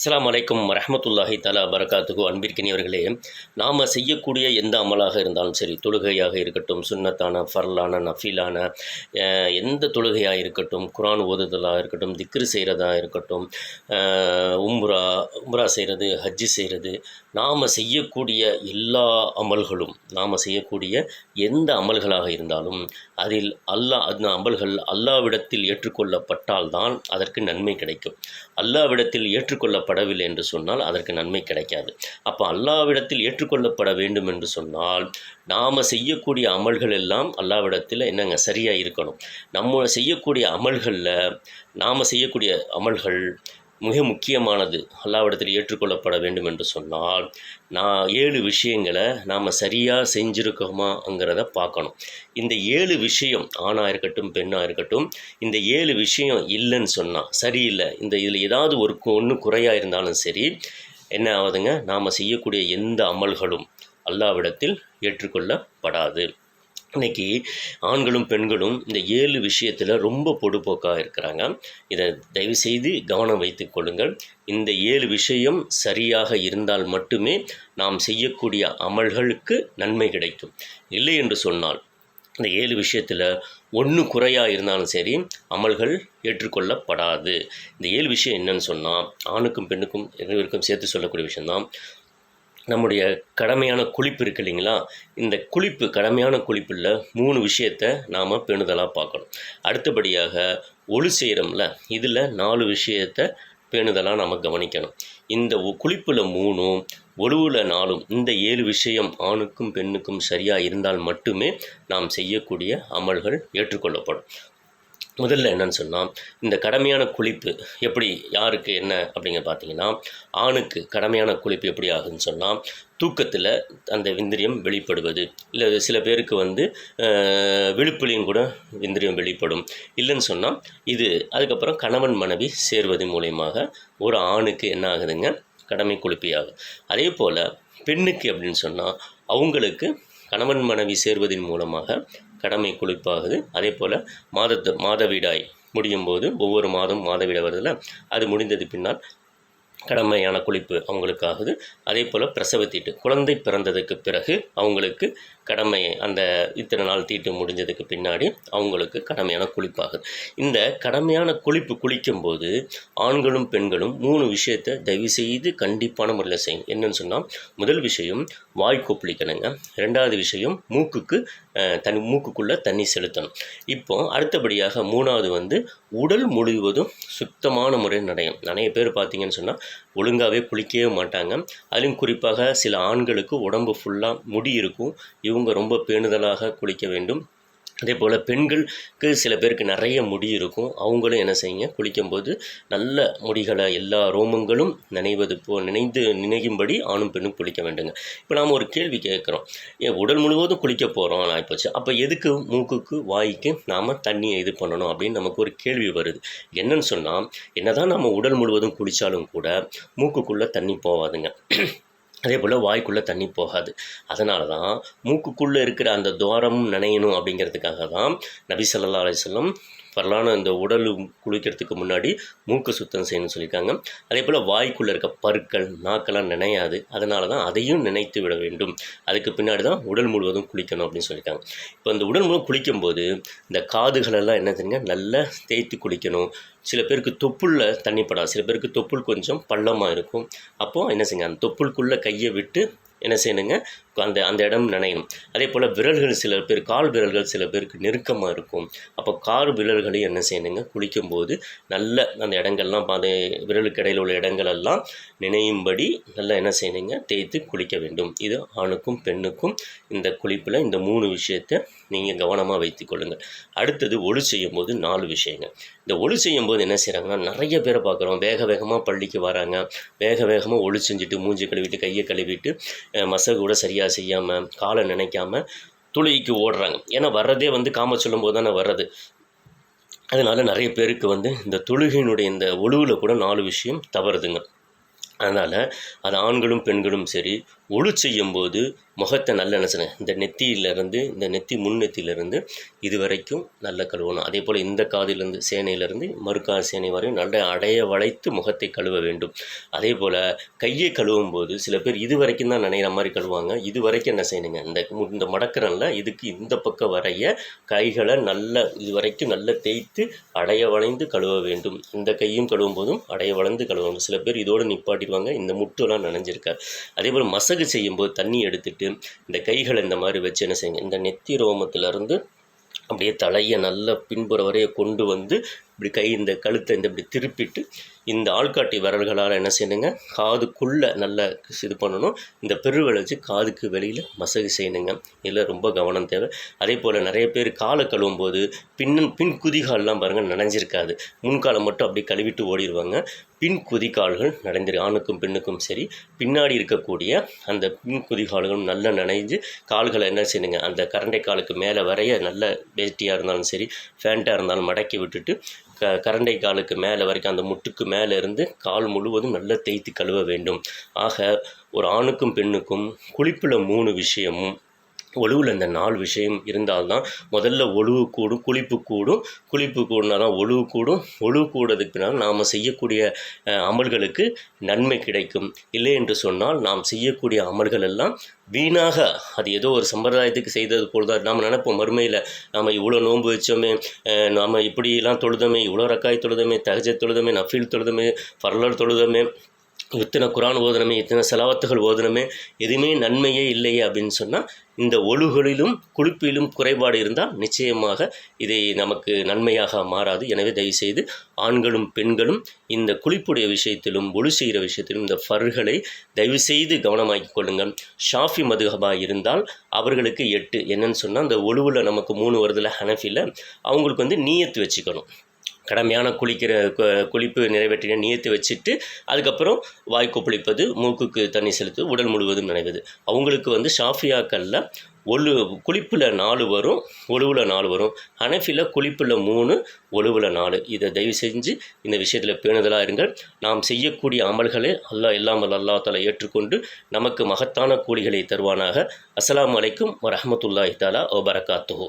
அஸ்லாம் அலைக்கும் வரமத்துல்லாஹி தலா பரகாத்துகு அன்பிற்கினியவர்களே நாம் செய்யக்கூடிய எந்த அமலாக இருந்தாலும் சரி தொழுகையாக இருக்கட்டும் சுன்னத்தான ஃபர்லான நஃபீலான எந்த தொழுகையாக இருக்கட்டும் குரான் ஓதுதலாக இருக்கட்டும் திக்ரு செய்கிறதா இருக்கட்டும் உம்ரா உம்ரா செய்கிறது ஹஜ்ஜு செய்கிறது நாம் செய்யக்கூடிய எல்லா அமல்களும் நாம் செய்யக்கூடிய எந்த அமல்களாக இருந்தாலும் அதில் அல்லாஹ் அந்த அமல்கள் அல்லாவிடத்தில் ஏற்றுக்கொள்ளப்பட்டால்தான் அதற்கு நன்மை கிடைக்கும். அல்லாவிடத்தில் ஏற்றுக்கொள்ளப்படவில்லை என்று சொன்னால் அதற்கு நன்மை கிடைக்காது. அப்போ அல்லாவிடத்தில் ஏற்றுக்கொள்ளப்பட வேண்டும் என்று சொன்னால் நாம் செய்யக்கூடிய அமல்கள் எல்லாம் அல்லாவிடத்தில் என்னங்க சரியாக இருக்கணும். நம்ம செய்யக்கூடிய அமல்களில் நாம் செய்யக்கூடிய அமல்கள் மிக முக்கியமானது. அல்லாவிடத்தில் ஏற்றுக்கொள்ளப்பட வேண்டும் என்று சொன்னால் நான் ஏழு விஷயங்களை நாம் சரியாக செஞ்சுருக்கோமாங்கிறத பார்க்கணும். இந்த ஏழு விஷயம் ஆணாக இருக்கட்டும் பெண்ணாக இருக்கட்டும் இந்த ஏழு விஷயம் இல்லைன்னு சொன்னால் சரியில்லை. இந்த இதில் ஏதாவது ஒரு ஒன்று குறையாக இருந்தாலும் சரி என்ன ஆகுதுங்க நாம் செய்யக்கூடிய எந்த அமல்களும் அல்லாவிடத்தில் ஏற்றுக்கொள்ளப்படாது. இன்றைக்கி ஆண்களும் பெண்களும் இந்த ஏழு விஷயத்தில் ரொம்ப பொடுபோக்காக இருக்கிறாங்க. இதை தயவுசெய்து கவனம் வைத்து கொள்ளுங்கள். இந்த ஏழு விஷயம் சரியாக இருந்தால் மட்டுமே நாம் செய்யக்கூடிய அமல்களுக்கு நன்மை கிடைக்கும். இல்லை என்று சொன்னால் இந்த ஏழு விஷயத்தில் ஒன்று குறையாக இருந்தாலும் சரி அமல்கள் ஏற்றுக்கொள்ளப்படாது. இந்த ஏழு விஷயம் என்னன்னு சொன்னால் ஆணுக்கும் பெண்ணுக்கும் இருவருக்கும் சேர்த்து சொல்லக்கூடிய விஷயம்தான். நம்முடைய கடமையான குளிப்பு இருக்கு இல்லைங்களா? இந்த குளிப்பு கடமையான குளிப்பில் மூணு விஷயத்த நாம் பேணுதலாக பார்க்கணும். அடுத்தபடியாக ஒளி செய்கிறோம்ல இதில் நாலு விஷயத்த பேணுதலாக நம்ம கவனிக்கணும். இந்த குளிப்பில் மூணும் ஒழுவில் நாளும் இந்த ஏழு விஷயம் ஆணுக்கும் பெண்ணுக்கும் சரியாக இருந்தால் மட்டுமே நாம் செய்யக்கூடிய அமல்கள் ஏற்றுக்கொள்ளப்படும். முதல்ல என்னன்னு சொன்னால் இந்த கடமையான குளிப்பு எப்படி யாருக்கு என்ன அப்படிங்க பார்த்தீங்கன்னா ஆணுக்கு கடமையான குளிப்பு எப்படி ஆகுதுன்னு சொன்னால் தூக்கத்தில் அந்த விந்திரியம் வெளிப்படுவது. இல்லை சில பேருக்கு வந்து விழுப்புலையும் கூட விந்திரியம் வெளிப்படும். இல்லைன்னு சொன்னால் இது அதுக்கப்புறம் கணவன் மனைவி சேர்வது மூலயமாக ஒரு ஆணுக்கு என்ன ஆகுதுங்க? கடமை குளிப்பியாகும் அதே போல் பெண்ணுக்கு அப்படின்னு சொன்னால் அவங்களுக்கு கணவன் மனைவி சேர்வதன் மூலமாக கடமை குளிப்பாகுது. அதே போல் மாதத்து மாதவிடாய் முடியும் போது ஒவ்வொரு மாதம் மாதவிடாய் வருதுல அது முடிந்தது பின்னால் கடமையான குளிப்பு அவங்களுக்காகுது. அதே போல் பிரசவத்தீட்டு குழந்தை பிறந்ததுக்கு பிறகு அவங்களுக்கு கடமை அந்த இத்தனை நாள் தீட்டு முடிஞ்சதுக்கு பின்னாடி அவங்களுக்கு கடமையான குளிப்பாகுது. இந்த கடமையான குளிப்பு குளிக்கும்போது ஆண்களும் பெண்களும் மூணு விஷயத்தை தயவு செய்து கண்டிப்பான முறையில் செய்யணும். என்னன்னு சொன்னால் முதல் விஷயம் வாய் கொப்பளிக்கணுங்க. ரெண்டாவது விஷயம் மூக்குக்கு அஹ், தண்ணி மூக்குக்குள்ளே தண்ணி செலுத்தணும். இப்போ அடுத்தபடியாக மூணாவது வந்து உடல் முழுவதும் சுத்தமான முறையில் நடையும். நிறைய பேர் பார்த்தீங்கன்னு சொன்னால் ஒழுங்காகவே குளிக்கவே மாட்டாங்க. அதிலும் குறிப்பாக சில ஆண்களுக்கு உடம்பு ஃபுல்லாக முடி இருக்கும். இவங்க ரொம்ப பேணுதலாக குளிக்க வேண்டும். அதே போல் பெண்களுக்கு சில பேருக்கு நிறைய முடி இருக்கும். அவங்களும் என்ன செய்யுங்க? குளிக்கும்போது நல்ல முடிகளை எல்லா ரோமங்களும் நினைவது போ நினைந்து நினைக்கும்படி ஆணும் பெண்ணும் குளிக்க வேண்டுங்க. இப்போ நாம் ஒரு கேள்வி கேட்குறோம். ஏன் உடல் முழுவதும் குளிக்க போகிறோம் நான் போச்சு அப்போ எதுக்கு மூக்குக்கு வாய்க்கு நாம் தண்ணியை இது பண்ணணும் அப்படின்னு நமக்கு ஒரு கேள்வி வருது. என்னன்னு சொன்னால் என்னதான் நம்ம உடல் முழுவதும் குளித்தாலும் கூட மூக்குக்குள்ளே தண்ணி போகாதுங்க அதே போல் வாய்க்குள்ளே தண்ணி போகாது. அதனால தான் மூக்குக்குள்ளே இருக்கிற அந்த துவாரமும் நனையணும் அப்படிங்கிறதுக்காக தான் நபி ஸல்லல்லாஹு அலிசல்லம் வரலான இந்த உடல் குளிக்கிறதுக்கு முன்னாடி மூக்கு சுத்தம் செய்யணும்னு சொல்லியிருக்காங்க. அதே போல் வாய்க்குள்ளே இருக்க பருக்கள் நாக்கெல்லாம் நினையாது. அதனால தான் அதையும் நினைத்து விட வேண்டும். அதுக்கு பின்னாடி தான் உடல் முழுவதும் குளிக்கணும் அப்படின்னு சொல்லியிருக்காங்க. இப்போ இந்த உடல் முழுவதும் குளிக்கும்போது இந்த காதுகளெல்லாம் என்ன தெரியுங்க? நல்லா தேய்த்து குளிக்கணும். சில பேருக்கு தொப்புளில் தண்ணி படாது. சில பேருக்கு தொப்புள் கொஞ்சம் பள்ளமாக இருக்கும். அப்போது என்ன செய்யுங்க? அந்த தொப்புளுக்குள்ளே கையை விட்டு என்ன செய்யணுங்க? அந்த அந்த இடம் நினையும் அதே போல் விரல்கள் சில பேர் கால் விரல்கள் சில பேருக்கு நெருக்கமாக இருக்கும். அப்போ கால் விரல்களையும் என்ன செய்யணுங்க? குளிக்கும்போது நல்ல அந்த இடங்கள்லாம் பாத விரலுக்கு இடையில் உள்ள இடங்களெல்லாம் நினையும்படி நல்லா என்ன செய்யணுங்க? தேய்த்து குளிக்க வேண்டும். இது ஆணுக்கும் பெண்ணுக்கும் இந்த குளிப்பில் இந்த மூணு விஷயத்தை நீங்கள் கவனமாக வைத்து கொள்ளுங்கள் அடுத்தது ஒளி செய்யும்போது நாலு விஷயங்கள் இந்த ஒளி செய்யும்போது என்ன செய்கிறாங்கன்னா நிறைய பேரை பார்க்குறோம். வேக வேகமாக பள்ளிக்கு வராங்க. வேக வேகமாக ஒளி செஞ்சுட்டு மூஞ்சி கழுவிட்டு கையை கழுவிட்டு மசகு கூட சரியாக செய்யாமல் காலை நினைக்காம துளிக்கு ஓடுறாங்க. ஏன்னா வர்றதே வந்து காம சொல்லும் போது தானே வர்றது. அதனால நிறைய பேருக்கு வந்து இந்த தொழுகையினுடைய இந்த ஒழுவில் கூட நாலு விஷயம் தவறுதுங்க. அதனால் அது ஆண்களும் பெண்களும் சரி ஒழு செய்யும்போது முகத்தை நல்ல என்ன செய்யணும் இந்த நெத்தியிலேருந்து இந்த நெத்தி முன்னெத்தியிலேருந்து இது வரைக்கும் நல்ல கழுவணும். அதே போல் இந்த காதிலிருந்து சேனையிலேருந்து மறுக்கா சேனை வரையும் நல்ல அடைய வளைத்து முகத்தை கழுவ வேண்டும். அதே போல் கையை கழுவும் போது சில பேர் இது வரைக்கும் தான் நினைக்கிற மாதிரி கழுவாங்க. இது வரைக்கும் என்ன செய்யணுங்க? இந்த மு- இந்த மடக்கிறனில் இதுக்கு இந்த பக்கம் வரைய கைகளை நல்ல இது வரைக்கும் நல்லா தேய்த்து அடைய வளைந்து கழுவ வேண்டும். இந்த கையும் கழுவும் போதும் அடைய வளைந்து கழுவணும் சில பேர் இதோடு நிப்பாட்டிடுவாங்க. இந்த முட்டெல்லாம் நனைஞ்சிருக்கா அதே போல் மசக செய்யும்போது தண்ணி எடுத்துட்டு இந்த கைகளை இந்த மாதிரி வச்சு என்ன செய்யுங்க இந்த நெத்தி ரோமத்திலிருந்து அப்படியே தலையை நல்லா பின்புற வரைய கொண்டு வந்து இப்படி கை இந்த கழுத்தை இந்த இப்படி திருப்பிட்டு இந்த ஆள்காட்டி விரல்களால் என்ன செய்யணுங்க? காதுக்குள்ளே நல்லா இது பண்ணணும். இந்த பெருவிரலை வச்சு காதுக்கு வெளியில் மசகு செய்யணுங்க. இதில் ரொம்ப கவனம் தேவை. அதே போல் நிறைய பேர் காலை கழுவும் போது பின்னன் பின் குதிகால்லாம் பாருங்கள் நனைஞ்சிருக்காது. முன்காலை மட்டும் அப்படியே கழுவிட்டு ஓடிடுவாங்க பின் குதிகால்கள் நனைந்திரு ஆணுக்கும் பெண்ணுக்கும் சரி பின்னாடி இருக்கக்கூடிய அந்த பின் குதிகால்களும் நல்லா நனைஞ்சு கால்களை என்ன செய்யணுங்க? அந்த கரண்டை காலுக்கு மேலே வரைய நல்ல வேட்டியாக இருந்தாலும் சரி ஃபேண்ட்டாக இருந்தாலும் மடக்கி விட்டுட்டு க கரண்டை காலுக்கு மேலே வரைக்கும் அந்த முட்டுக்கு மேலே இருந்து கால் முழுவதும் நல்லா தேய்த்து கழுவ வேண்டும். ஆக ஒரு ஆணுக்கும் பெண்ணுக்கும் குளிப்பில் மூணு விஷயமும் ஒழுவில் இந்த நாலு விஷயம் இருந்தால்தான் முதல்ல ஒழுவு கூடும் குளிப்பு கூடும். குளிப்பு கூடினா தான் ஒழுவு கூடும். ஒழுவு கூடுறதுக்கு பின்னால் நாம் செய்யக்கூடிய அமல்களுக்கு நன்மை கிடைக்கும். இல்லை என்று சொன்னால் நாம் செய்யக்கூடிய அமல்கள் எல்லாம் வீணாக. அது ஏதோ ஒரு சம்பிரதாயத்துக்கு செய்தது போல் தான் நாம் நினைப்போம் மறுமையில் நாம் இவ்வளோ நோன்பு வச்சோமே நாம் இப்படியெல்லாம் தொழுதமே இவ்வளோ ரக்காய் தொழுதமே தகஜ தொழுதமே நஃபீல் தொழுதமே பரலர் தொழுதமே இத்தனை குரான் ஓதனமே இத்தனை செலவத்துகள் ஓதனமே எதுவுமே நன்மையே இல்லையே அப்படின்னு சொன்னால் இந்த ஒழுகளிலும் குளிப்பிலும் குறைபாடு இருந்தால் நிச்சயமாக இதை நமக்கு நன்மையாக மாறாது. எனவே தயவுசெய்து ஆண்களும் பெண்களும் இந்த குளிப்புடைய விஷயத்திலும் ஒழு செய்கிற விஷயத்திலும் இந்த ஃபர்களை தயவுசெய்து கவனமாக்கி கொள்ளுங்கள். ஷாஃபி மதுஹபா இருந்தால் அவர்களுக்கு எட்டு. என்னன்னு சொன்னால் இந்த ஒழுவில் நமக்கு மூணு வருதில் ஹனஃபியில் அவங்களுக்கு வந்து நீயத்து வச்சுக்கணும். கடமையான குளிக்கிற குளிப்பு நிறைவேற்றின நியத்து வச்சுட்டு அதுக்கப்புறம் வாய் கொப்பளிப்பது மூக்குக்கு தண்ணி செலுத்து உடல் முழுவதும் நினைவது. அவங்களுக்கு வந்து ஷாஃபியாக்களில் ஒழு குளிப்பில் நாலு வரும் ஒழுவில் நாலு வரும். ஹனஃபியில் குளிப்பில் மூணு ஒழுவில் நாலு. இதை தயவு செஞ்சு இந்த விஷயத்தில் பேணுதலாக இருங்கள். நாம் செய்யக்கூடிய அமல்களை அல்லாஹ் இல்லாமல் அல்லா தாலா ஏற்றுக்கொண்டு நமக்கு மகத்தான கூலிகளை தருவானாக. அஸ்லாம் வலைக்கும் வரமத்துல்லாஹி தாலா வபரகாத்துஹு.